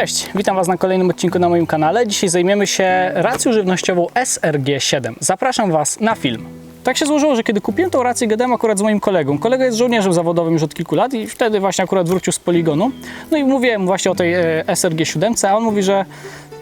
Cześć, witam Was na kolejnym odcinku na moim kanale. Dzisiaj zajmiemy się racją żywnościową SRG7. Zapraszam Was na film. Tak się złożyło, że kiedy kupiłem tą rację, gadałem akurat z moim kolegą. Kolega jest żołnierzem zawodowym już od kilku lat i wtedy właśnie akurat wrócił z poligonu. No i mówiłem właśnie o tej e, SRG7, a on mówi, że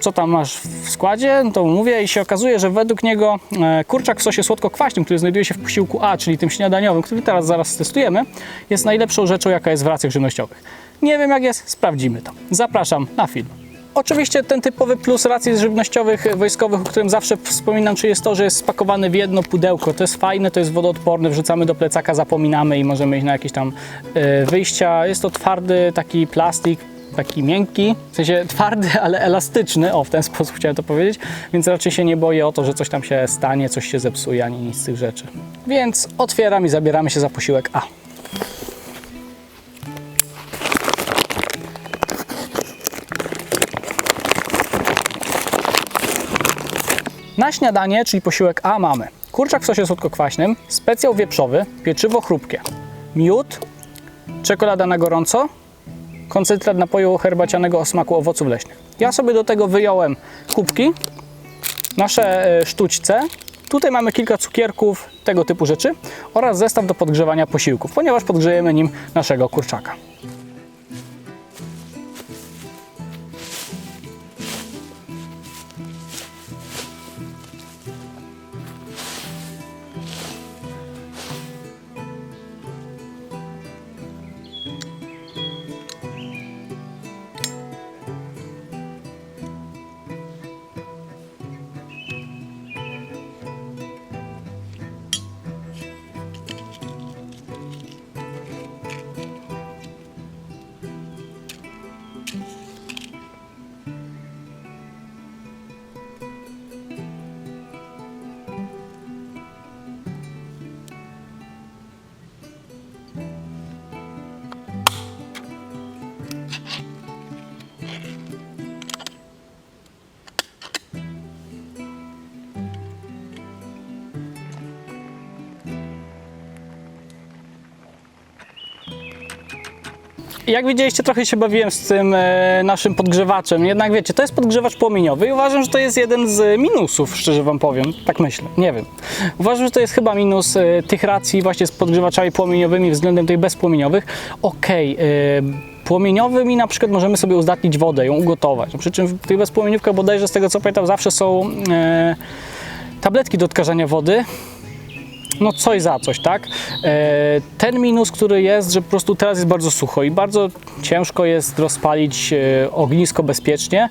co tam masz w składzie, no to mówię i się okazuje, że według niego e, kurczak w sosie słodko-kwaśnym, który znajduje się w posiłku A, czyli tym śniadaniowym, który teraz zaraz testujemy, jest najlepszą rzeczą, jaka jest w racjach żywnościowych. Nie wiem jak jest, sprawdzimy to. Zapraszam na film. Oczywiście ten typowy plus racji żywnościowych wojskowych, o którym zawsze wspominam, czy jest to, że jest spakowany w jedno pudełko. To jest fajne, to jest wodoodporne, wrzucamy do plecaka, zapominamy i możemy iść na jakieś tam e, wyjścia. Jest to twardy taki plastik, taki miękki, w sensie twardy, ale elastyczny, o w ten sposób chciałem to powiedzieć, więc raczej się nie boję o to, że coś tam się stanie, coś się zepsuje, ani nic z tych rzeczy. Więc otwieram i zabieramy się za posiłek A. Na śniadanie, czyli posiłek A, mamy kurczak w sosie słodko-kwaśnym, specjał wieprzowy, pieczywo chrupkie, miód, czekolada na gorąco, koncentrat napoju herbacianego o smaku owoców leśnych. Ja sobie do tego wyjąłem kubki, nasze e, sztućce. Tutaj mamy kilka cukierków, tego typu rzeczy oraz zestaw do podgrzewania posiłków, ponieważ podgrzejemy nim naszego kurczaka. Jak widzieliście, trochę się bawiłem z tym e, naszym podgrzewaczem. Jednak wiecie, to jest podgrzewacz płomieniowy i uważam, że to jest jeden z minusów, szczerze Wam powiem. Tak myślę, nie wiem. Uważam, że to jest chyba minus e, tych racji właśnie z podgrzewaczami płomieniowymi względem tych bezpłomieniowych. Okej, e, Płomieniowymi na przykład możemy sobie uzdatnić wodę, ją ugotować. Przy czym w tych bezpłomieniówkach bodajże z tego co pamiętam zawsze są e, tabletki do odkażania wody no coś za coś, tak? E, ten minus, który jest, że po prostu teraz jest bardzo sucho i bardzo ciężko jest rozpalić e, ognisko bezpiecznie.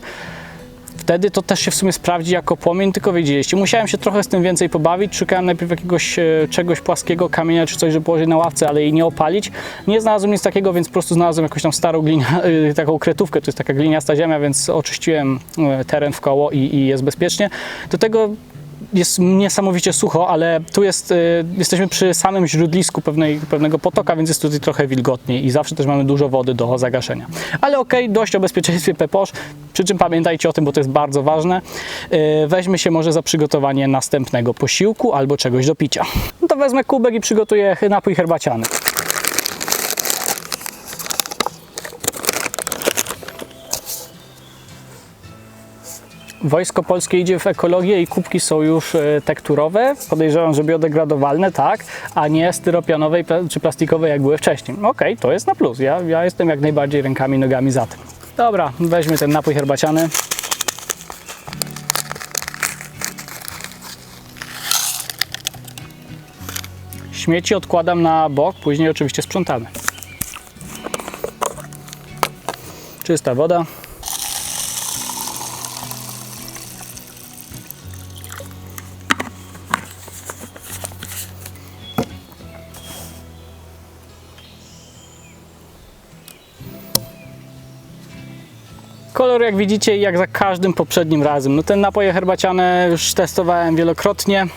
Wtedy to też się w sumie sprawdzi jako płomień, tylko wiedzieliście, musiałem się trochę z tym więcej pobawić, szukałem najpierw jakiegoś e, czegoś płaskiego, kamienia czy coś, żeby położyć na ławce, ale jej nie opalić. Nie znalazłem nic takiego, więc po prostu znalazłem jakąś tam starą glinia, e, taką kretówkę, to jest taka gliniasta ziemia, więc oczyściłem teren w koło i, i jest bezpiecznie. Do tego jest niesamowicie sucho, ale tu jest, y, jesteśmy przy samym źródlisku pewnej, pewnego potoka, więc jest tutaj trochę wilgotniej i zawsze też mamy dużo wody do zagaszenia. Ale okej, dość o bezpieczeństwie PEPOSZ, przy czym pamiętajcie o tym, bo to jest bardzo ważne. Y, weźmy się może za przygotowanie następnego posiłku albo czegoś do picia. No to wezmę kubek i przygotuję napój herbaciany. Wojsko Polskie idzie w ekologię i kubki są już e, tekturowe. Podejrzewam, że biodegradowalne, tak, a nie styropianowe czy plastikowe, jak były wcześniej. Okej, to jest na plus. Ja, ja jestem jak najbardziej rękami, nogami za tym. Dobra, weźmy ten napój herbaciany. Śmieci odkładam na bok, później oczywiście sprzątamy. Czysta woda. Kolor jak widzicie jak za każdym poprzednim razem. No ten napoje herbaciane już testowałem wielokrotnie.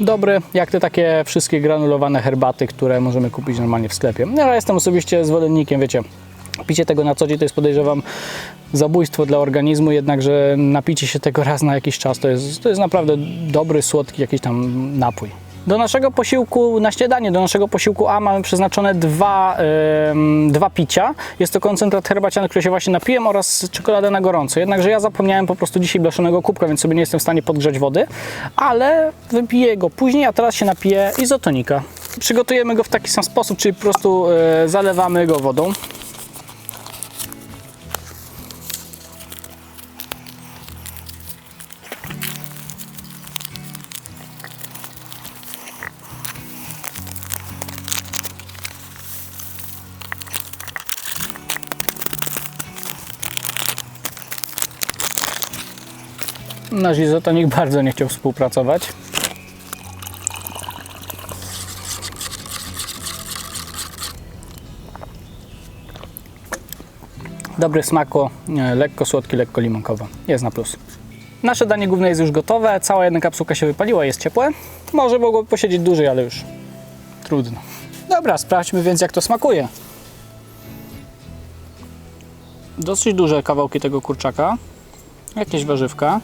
Dobry, jak te takie wszystkie granulowane herbaty, które możemy kupić normalnie w sklepie. No, Ja jestem osobiście zwolennikiem, wiecie, picie tego na co dzień to jest podejrzewam zabójstwo dla organizmu, jednakże napicie się tego raz na jakiś czas to jest, to jest naprawdę dobry, słodki jakiś tam napój. Do naszego posiłku na śniadanie, do naszego posiłku A mamy przeznaczone dwa, em, dwa picia. Jest to koncentrat herbaciany, który się właśnie napiłem oraz czekoladę na gorąco. Jednakże ja zapomniałem po prostu dzisiaj blaszanego kubka, więc sobie nie jestem w stanie podgrzać wody, ale wypiję go później, a teraz się napiję izotonika. Przygotujemy go w taki sam sposób, czyli po prostu e, zalewamy go wodą. Nasz izotonik bardzo nie chciał współpracować. Dobry smako, e, lekko słodki, lekko limonkowo. Jest na plus. Nasze danie główne jest już gotowe, cała jedna kapsułka się wypaliła, jest ciepłe. Może mogło posiedzieć dłużej, ale już trudno. Dobra, sprawdźmy więc jak to smakuje. Dosyć duże kawałki tego kurczaka. Jakieś warzywka.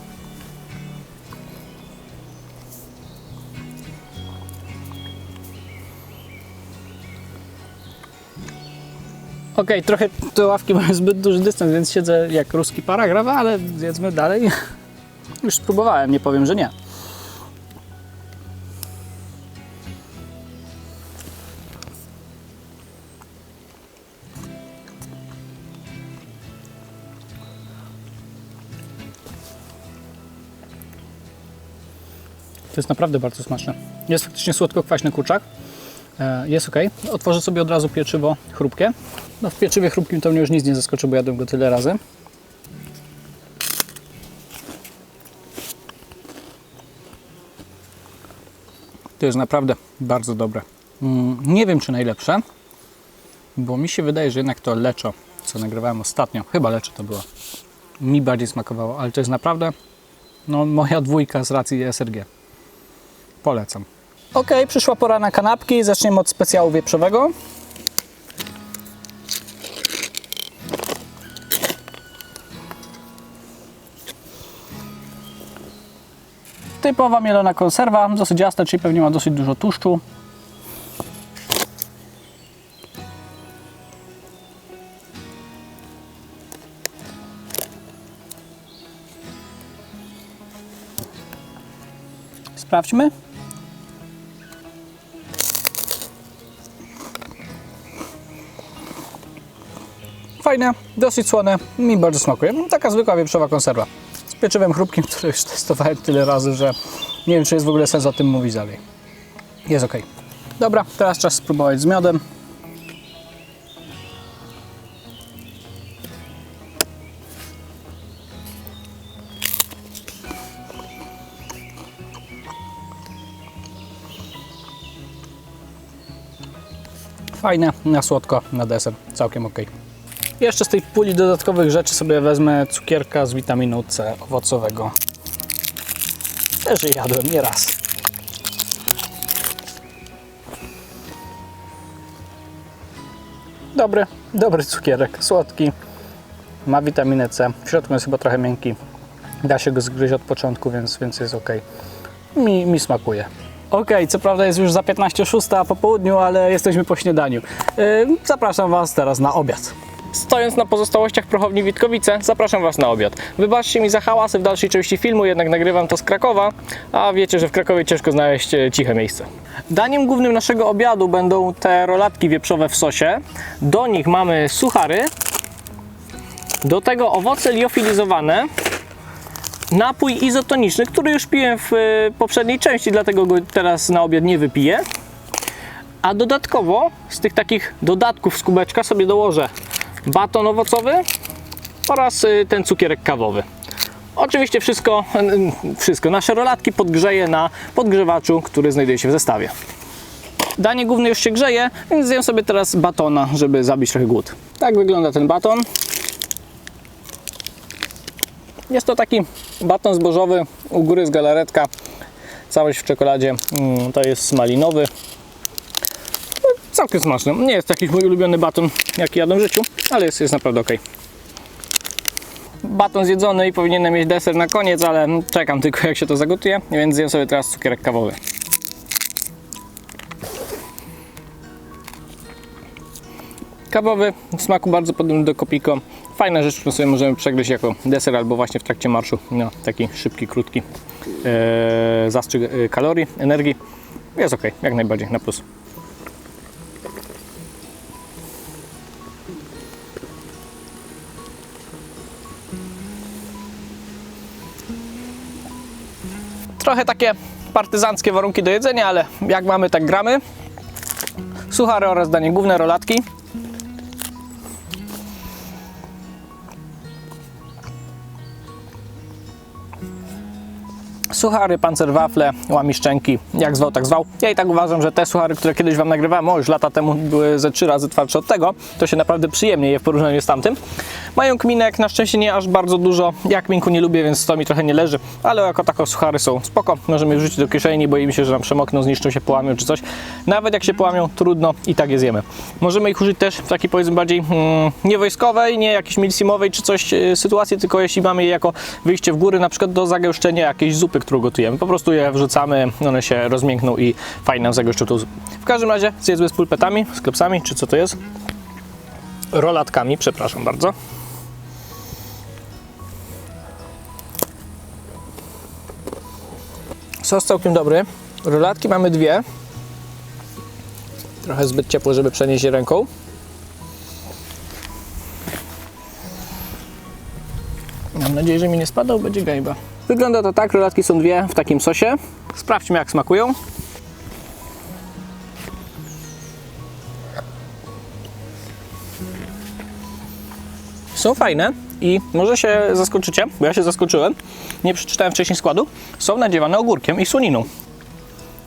Okej, trochę te ławki mają zbyt duży dystans, więc siedzę jak ruski paragraf, ale zjedzmy dalej. Już spróbowałem, nie powiem, że nie. To jest naprawdę bardzo smaczne. Jest faktycznie słodko-kwaśny kurczak. E, Jest ok. Otworzę sobie od razu pieczywo chrupkie. No w pieczywie chrupkim to mnie już nic nie zaskoczy, bo jadłem go tyle razy. To jest naprawdę bardzo dobre. Mm, Nie wiem czy najlepsze, bo mi się wydaje, że jednak to leczo, co nagrywałem ostatnio, chyba leczo to było, mi bardziej smakowało, ale to jest naprawdę no, moja dwójka z racji SRG. Polecam. Ok, przyszła pora na kanapki. Zaczniemy od specjału wieprzowego. Typowa mielona konserwa, dosyć jasna, czyli pewnie ma dosyć dużo tłuszczu. Sprawdźmy. Fajne, dosyć słone, mi bardzo smakuje. Taka zwykła wieprzowa konserwa. Z pieczywem chrupkim, które już testowałem tyle razy, że nie wiem, czy jest w ogóle sens o tym mówić dalej. Jest ok. Dobra, teraz czas spróbować z miodem. Fajne, na słodko, na deser, całkiem ok. Jeszcze z tej puli dodatkowych rzeczy sobie wezmę cukierka z witaminą C owocowego. Też jadłem nie raz. Dobry, dobry cukierek, słodki. Ma witaminę C. W środku jest chyba trochę miękki. Da się go zgryźć od początku, więc, więc jest ok. Mi, mi smakuje. Ok, co prawda jest już za 15.06 po południu, ale jesteśmy po śniadaniu. Yy, zapraszam Was teraz na obiad. Stojąc na pozostałościach prochowni Witkowice, zapraszam Was na obiad. Wybaczcie mi za hałasy w dalszej części filmu, jednak nagrywam to z Krakowa, a wiecie, że w Krakowie ciężko znaleźć e, ciche miejsce. Daniem głównym naszego obiadu będą te rolatki wieprzowe w sosie. Do nich mamy suchary, do tego owoce liofilizowane, napój izotoniczny, który już piłem w e, poprzedniej części, dlatego go teraz na obiad nie wypiję. A dodatkowo z tych takich dodatków z kubeczka sobie dołożę baton owocowy oraz y, ten cukierek kawowy. Oczywiście wszystko, wszystko nasze rolatki podgrzeję na podgrzewaczu, który znajduje się w zestawie. Danie główne już się grzeje, więc zjem sobie teraz batona, żeby zabić trochę głód. Tak wygląda ten baton. Jest to taki baton zbożowy, u góry jest galaretka, całość w czekoladzie, Mm, to jest malinowy. Całkiem smaczny. Nie jest taki mój ulubiony baton, jaki jadłem w życiu, ale jest, jest naprawdę ok. baton zjedzony i powinienem mieć deser na koniec, ale czekam tylko jak się to zagotuje, więc zjem sobie teraz cukierek kawowy. Kawowy, w smaku bardzo podobny do kopiko. Fajna rzecz, którą sobie możemy przegryźć jako deser albo właśnie w trakcie marszu. No, taki szybki, krótki e, zastrzyk e, kalorii, energii. Jest ok, jak najbardziej, na plus. Trochę takie partyzanckie warunki do jedzenia, ale jak mamy, tak gramy. Suchary oraz danie główne, rolatki. Suchary, pancerwafle, łamiszczenki, jak zwał, tak zwał. Ja i tak uważam, że te suchary, które kiedyś Wam nagrywałem, o już lata temu były ze trzy razy twardsze od tego, to się naprawdę przyjemnie je w porównaniu z tamtym. Mają kminek, na szczęście nie aż bardzo dużo. Ja kminku nie lubię, więc to mi trochę nie leży, ale jako tako suchary są spoko. Możemy je wrzucić do kieszeni, boimy się, że nam przemokną, zniszczą się, połamią czy coś. Nawet jak się połamią, trudno i tak je zjemy. Możemy ich użyć też w takiej powiedzmy bardziej mm, nie wojskowej, nie jakiejś milsimowej czy coś e, sytuacji, tylko jeśli mamy je jako wyjście w góry, na przykład do zagęszczenia jakiejś zupy, którą gotujemy. Po prostu je wrzucamy, one się rozmiękną i fajnie nam zagęszczą tą zupę. W każdym razie zjedzmy z pulpetami, z klepsami, czy co to jest? Rolatkami, przepraszam bardzo. Sos całkiem dobry. Rolatki mamy dwie. Trochę zbyt ciepło, żeby przenieść je ręką. Mam nadzieję, że mi nie spadał, będzie gajba. Wygląda to tak, rolatki są dwie w takim sosie. Sprawdźmy jak smakują. Są fajne i może się zaskoczycie, bo ja się zaskoczyłem. Nie przeczytałem wcześniej składu. Są nadziewane ogórkiem i słoniną.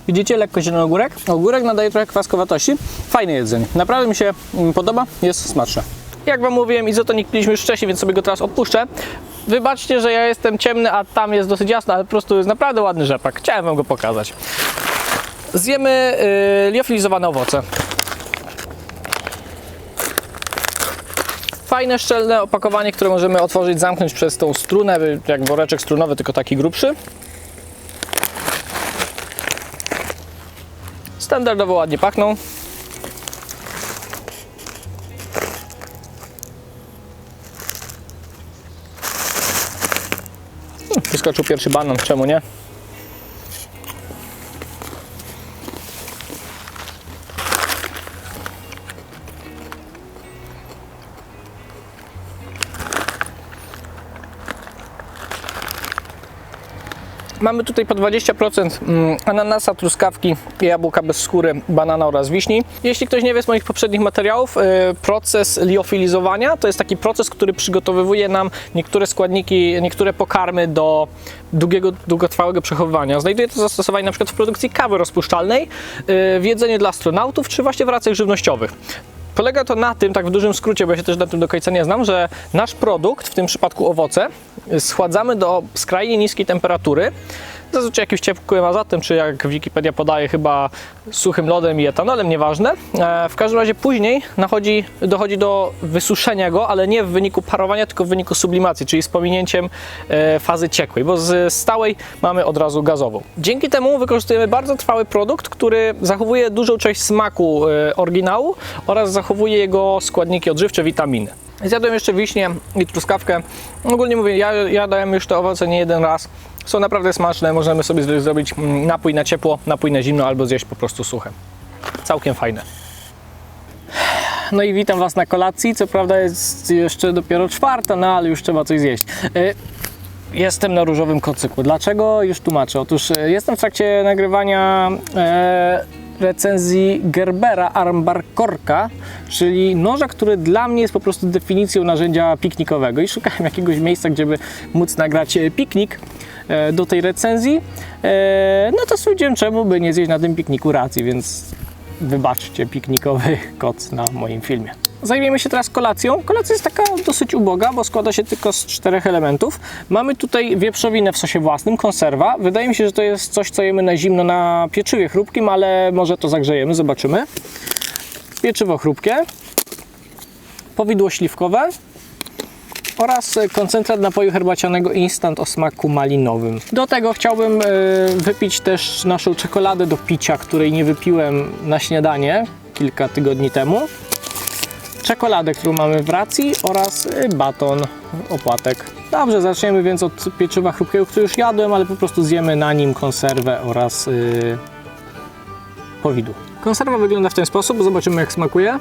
Widzicie lekko zielony ogórek? Ogórek nadaje trochę kwaskowatości. Fajne jedzenie. Naprawdę mi się mm, podoba, jest smaczne. Jak Wam mówiłem, izotonik piliśmy już wcześniej, więc sobie go teraz odpuszczę. Wybaczcie, że ja jestem ciemny, a tam jest dosyć jasno, ale po prostu jest naprawdę ładny rzepak. Chciałem Wam go pokazać. Zjemy yy, liofilizowane owoce. Fajne, szczelne opakowanie, które możemy otworzyć, zamknąć przez tą strunę, jak woreczek strunowy, tylko taki grubszy. Standardowo ładnie pachną. Wyskoczył pierwszy banan, czemu nie? Mamy tutaj po 20% mm, ananasa, truskawki, jabłka bez skóry, banana oraz wiśni. Jeśli ktoś nie wie z moich poprzednich materiałów, y, proces liofilizowania to jest taki proces, który przygotowywuje nam niektóre składniki, niektóre pokarmy do długiego, długotrwałego przechowywania. Znajduje to zastosowanie na przykład w produkcji kawy rozpuszczalnej, y, w jedzeniu dla astronautów, czy właśnie w racjach żywnościowych. Polega to na tym, tak w dużym skrócie, bo ja się też na tym do końca nie znam, że nasz produkt, w tym przypadku owoce, schładzamy do skrajnie niskiej temperatury, zazwyczaj jakimś ciepłym azotem, czy jak Wikipedia podaje, chyba suchym lodem i etanolem, nieważne. E, W każdym razie później nachodzi, dochodzi do wysuszenia go, ale nie w wyniku parowania, tylko w wyniku sublimacji, czyli z pominięciem e, fazy ciekłej, bo z stałej mamy od razu gazową. Dzięki temu wykorzystujemy bardzo trwały produkt, który zachowuje dużą część smaku e, oryginału oraz zachowuje jego składniki odżywcze, witaminy. Zjadłem jeszcze wiśnię i truskawkę. Ogólnie mówię, ja, ja dałem już te owoce nie jeden raz. Są naprawdę smaczne, możemy sobie zrobić mm, napój na ciepło, napój na zimno albo zjeść po prostu suche. Całkiem fajne. No i witam Was na kolacji. Co prawda jest jeszcze dopiero czwarta, no ale już trzeba coś zjeść. Y, Jestem na różowym kocyku. Dlaczego? Już tłumaczę. Otóż e, jestem w trakcie nagrywania e, recenzji Gerbera Armbar Korka, czyli noża, który dla mnie jest po prostu definicją narzędzia piknikowego i szukałem jakiegoś miejsca, gdzie by móc nagrać e, piknik do tej recenzji. E, no to stwierdziłem, czemu by nie zjeść na tym pikniku racji, więc wybaczcie piknikowy koc na moim filmie. Zajmiemy się teraz kolacją. Kolacja jest taka dosyć uboga, bo składa się tylko z czterech elementów. Mamy tutaj wieprzowinę w sosie własnym, konserwa. Wydaje mi się, że to jest coś, co jemy na zimno na pieczywie chrupkim, ale może to zagrzejemy, zobaczymy. Pieczywo chrupkie, powidło śliwkowe, oraz e, koncentrat napoju herbacianego instant o smaku malinowym. Do tego chciałbym e, wypić też naszą czekoladę do picia, której nie wypiłem na śniadanie kilka tygodni temu. Czekoladę, którą mamy w racji oraz e, baton, opłatek. Dobrze, zaczniemy więc od pieczywa chrupkiego, które już jadłem, ale po prostu zjemy na nim konserwę oraz yy, powidło. Konserwa wygląda w ten sposób, zobaczymy jak smakuje.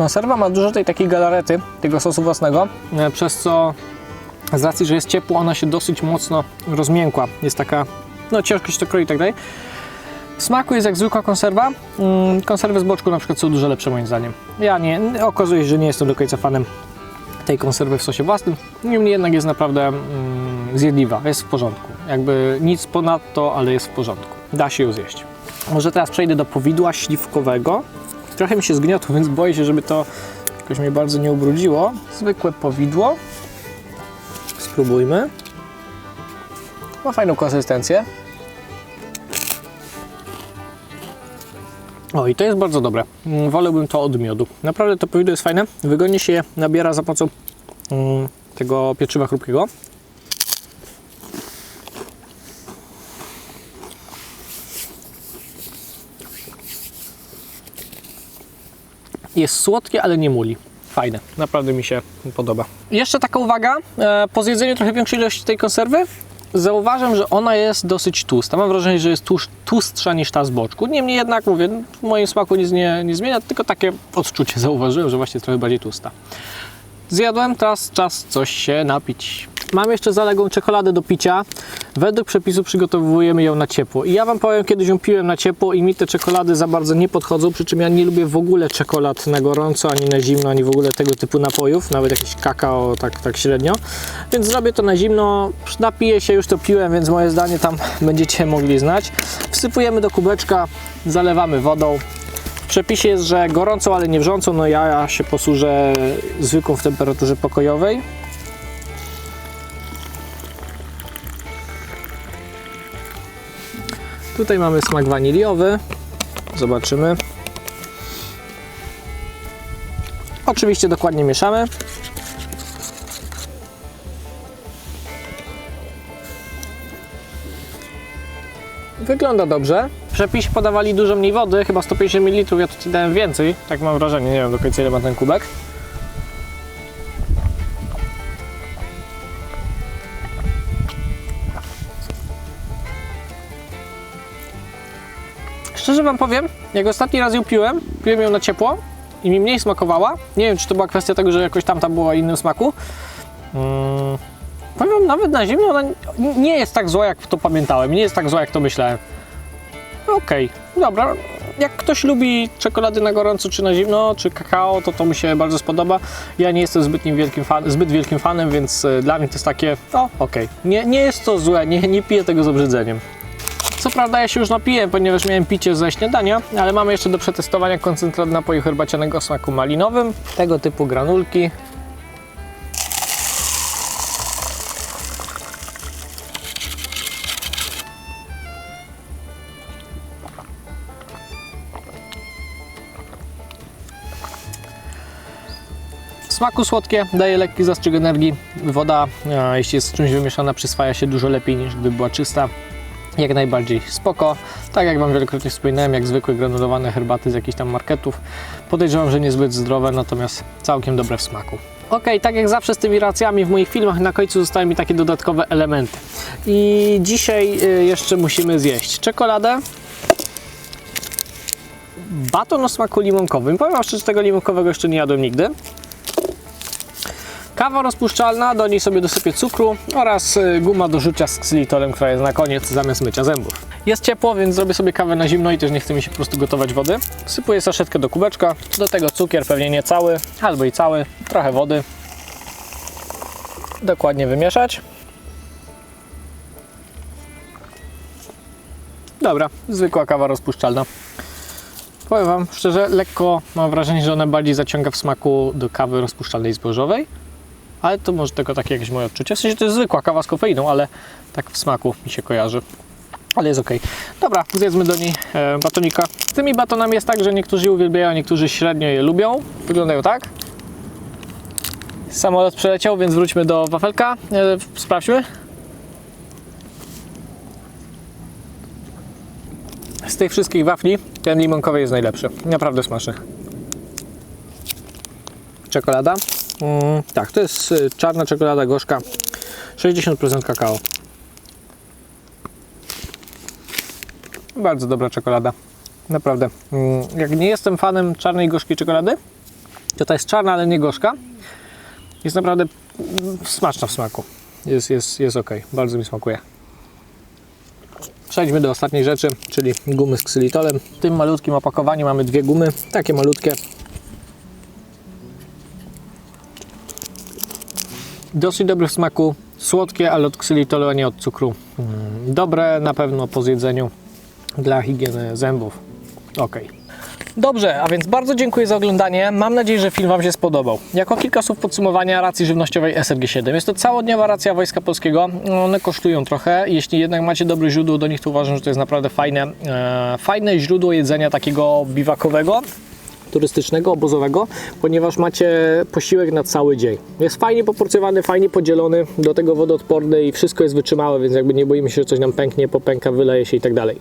Konserwa ma dużo tej takiej galarety, tego sosu własnego, e, przez co z racji, że jest ciepło, ona się dosyć mocno rozmiękła. Jest taka, no ciężko się to kroi i tak dalej. W smaku jest jak zwykła konserwa. Mm, Konserwy z boczku na przykład są dużo lepsze moim zdaniem. Ja nie, okazuje się, że nie jestem do końca fanem tej konserwy w sosie własnym. Niemniej jednak jest naprawdę mm, zjedliwa, jest w porządku. Jakby nic ponadto, ale jest w porządku. Da się ją zjeść. Może teraz przejdę do powidła śliwkowego. Trochę mi się zgniotło, więc boję się, żeby to jakoś mnie bardzo nie ubrudziło. Zwykłe powidło. Spróbujmy. Ma fajną konsystencję. O, i to jest bardzo dobre. Mm, Wolałbym to od miodu. Naprawdę to powidło jest fajne. Wygodnie się je nabiera za pomocą mm, tego pieczywa chrupkiego. Jest słodkie, ale nie muli. Fajne, naprawdę mi się podoba. Jeszcze taka uwaga, e, po zjedzeniu trochę większej ilości tej konserwy zauważam, że ona jest dosyć tłusta. Mam wrażenie, że jest tłusz, tłustsza niż ta z boczku. Niemniej jednak, mówię, w moim smaku nic nie, nie zmienia, tylko takie odczucie zauważyłem, że właśnie jest trochę bardziej tłusta. Zjadłem, teraz czas coś się napić. Mam jeszcze zaległą czekoladę do picia. Według przepisu przygotowujemy ją na ciepło. I ja Wam powiem, kiedyś ją piłem na ciepło i mi te czekolady za bardzo nie podchodzą, przy czym ja nie lubię w ogóle czekolad na gorąco, ani na zimno, ani w ogóle tego typu napojów, nawet jakieś kakao tak, tak średnio. Więc zrobię to na zimno, napiję się, już to piłem, więc moje zdanie tam będziecie mogli znać. Wsypujemy do kubeczka, zalewamy wodą. W przepisie jest, że gorącą, ale nie wrzącą, no ja się posłużę zwykłą w temperaturze pokojowej. Tutaj mamy smak waniliowy. Zobaczymy. Oczywiście dokładnie mieszamy. Wygląda dobrze. W przepisie podawali dużo mniej wody, chyba 150 ml, ja tutaj dałem więcej, tak mam wrażenie, nie wiem do końca ile ma ten kubek. Wam powiem, jak ostatni raz ją piłem, piłem ją na ciepło i mi mniej smakowała. Nie wiem, czy to była kwestia tego, że jakoś tamta była innym smaku. Mm, powiem Wam, nawet na zimno ona nie jest tak zła, jak to pamiętałem. Nie jest tak zła, jak to myślałem. Okej, dobra. Jak ktoś lubi czekolady na gorąco, czy na zimno, czy kakao, to to mi się bardzo spodoba. Ja nie jestem zbyt wielkim, fan, zbyt wielkim fanem, więc e, dla mnie to jest takie, o, okej. Nie, nie jest to złe, nie, nie piję tego z obrzydzeniem. Co prawda ja się już napiłem, ponieważ miałem picie ze śniadania, ale mamy jeszcze do przetestowania koncentrat napoju herbacianego o smaku malinowym. Tego typu granulki. Smaku słodkie, daje lekki zastrzyk energii. Woda, jeśli jest z czymś wymieszana, przyswaja się dużo lepiej niż gdyby była czysta. Jak najbardziej spoko. Tak jak Wam wielokrotnie wspominałem, jak zwykłe granulowane herbaty z jakichś tam marketów. Podejrzewam, że niezbyt zdrowe, natomiast całkiem dobre w smaku. Ok, tak jak zawsze z tymi racjami w moich filmach, na końcu zostały mi takie dodatkowe elementy. I dzisiaj y, jeszcze musimy zjeść czekoladę, baton o smaku limonkowym. Powiem szczerze, tego limonkowego jeszcze nie jadłem nigdy. Kawa rozpuszczalna, do niej sobie dosypię cukru oraz y, guma do rzucia z ksylitolem, która jest na koniec zamiast mycia zębów. Jest ciepło, więc zrobię sobie kawę na zimno i też nie chce mi się po prostu gotować wody. Wsypuję saszetkę do kubeczka, do tego cukier, pewnie nie cały, albo i cały, trochę wody. Dokładnie wymieszać. Dobra, zwykła kawa rozpuszczalna. Powiem Wam szczerze, lekko mam wrażenie, że ona bardziej zaciąga w smaku do kawy rozpuszczalnej zbożowej. Ale to może tylko takie jakieś moje odczucie. W sensie to jest zwykła kawa z kofeiną, ale tak w smaku mi się kojarzy. Ale jest ok. Dobra, zjedzmy do niej e, batonika. Z tymi batonami jest tak, że niektórzy je uwielbiają, niektórzy średnio je lubią. Wyglądają tak. Samolot przeleciał, więc wróćmy do wafelka. E, sprawdźmy. Z tych wszystkich wafli ten limonkowy jest najlepszy. Naprawdę smaczny. Czekolada. Mm, tak, to jest y, czarna czekolada gorzka. 60% kakao. Bardzo dobra czekolada. Naprawdę. Mm, Jak nie jestem fanem czarnej gorzkiej czekolady, to ta jest czarna, ale nie gorzka. Jest naprawdę mm, smaczna w smaku. Jest, jest, jest ok. Bardzo mi smakuje. Przejdźmy do ostatniej rzeczy, czyli gumy z ksylitolem. W tym malutkim opakowaniu mamy dwie gumy, takie malutkie. Dosyć dobre w smaku, słodkie, ale od ksylitolu, a nie od cukru. Mm, Dobre na pewno po zjedzeniu dla higieny zębów. Ok. Dobrze, a więc bardzo dziękuję za oglądanie. Mam nadzieję, że film Wam się spodobał. Jako kilka słów podsumowania racji żywnościowej SRG7. Jest to całodniowa racja Wojska Polskiego. One kosztują trochę. Jeśli jednak macie dobre źródło do nich, to uważam, że to jest naprawdę fajne, e, fajne źródło jedzenia takiego biwakowego turystycznego, obozowego, ponieważ macie posiłek na cały dzień. Jest fajnie poporcjowany, fajnie podzielony, do tego wodoodporny i wszystko jest wytrzymałe, więc jakby nie boimy się, że coś nam pęknie, popęka, wyleje się i tak dalej.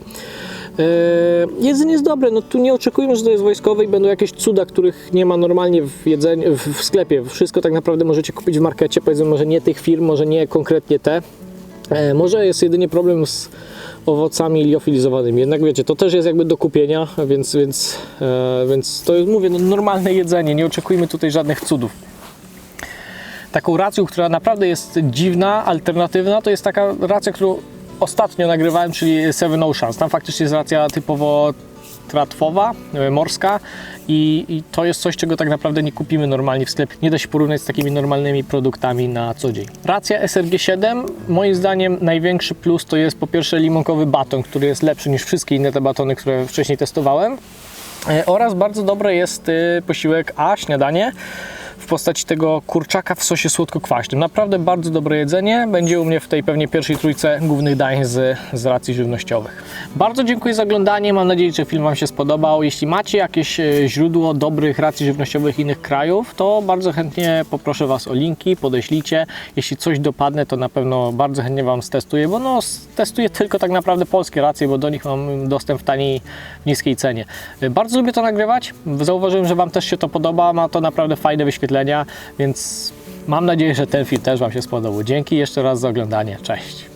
Eee, jedzenie jest dobre, no tu nie oczekujmy, że to jest wojskowe i będą jakieś cuda, których nie ma normalnie w, jedzeniu, w, sklepie. Wszystko tak naprawdę możecie kupić w markecie, powiedzmy może nie tych firm, może nie konkretnie te. E, może jest jedynie problem z owocami liofilizowanymi. Jednak wiecie, to też jest jakby do kupienia, więc, więc, e, więc to jest, mówię, no, normalne jedzenie. Nie oczekujmy tutaj żadnych cudów. Taką racją, która naprawdę jest dziwna, alternatywna, to jest taka racja, którą ostatnio nagrywałem, czyli Seven Oceans. Tam faktycznie jest racja typowo tratwowa, e, morska i, i to jest coś, czego tak naprawdę nie kupimy normalnie w sklepie. Nie da się porównać z takimi normalnymi produktami na co dzień. Racja SRG7, moim zdaniem największy plus to jest po pierwsze limonkowy baton, który jest lepszy niż wszystkie inne te batony, które wcześniej testowałem. E, Oraz bardzo dobre jest y, posiłek A, śniadanie, postaci tego kurczaka w sosie słodko-kwaśnym. Naprawdę bardzo dobre jedzenie. Będzie u mnie w tej pewnie pierwszej trójce głównych dań z, z racji żywnościowych. Bardzo dziękuję za oglądanie. Mam nadzieję, że film Wam się spodobał. Jeśli macie jakieś e, źródło dobrych racji żywnościowych innych krajów, to bardzo chętnie poproszę Was o linki, podeślijcie. Jeśli coś dopadnę, to na pewno bardzo chętnie Wam stestuję, bo no, testuję tylko tak naprawdę polskie racje, bo do nich mam dostęp w taniej, w niskiej cenie. E, Bardzo lubię to nagrywać. Zauważyłem, że Wam też się to podoba. Ma to naprawdę fajne wyświetlenia, więc mam nadzieję, że ten film też Wam się spodobał. Dzięki jeszcze raz za oglądanie. Cześć.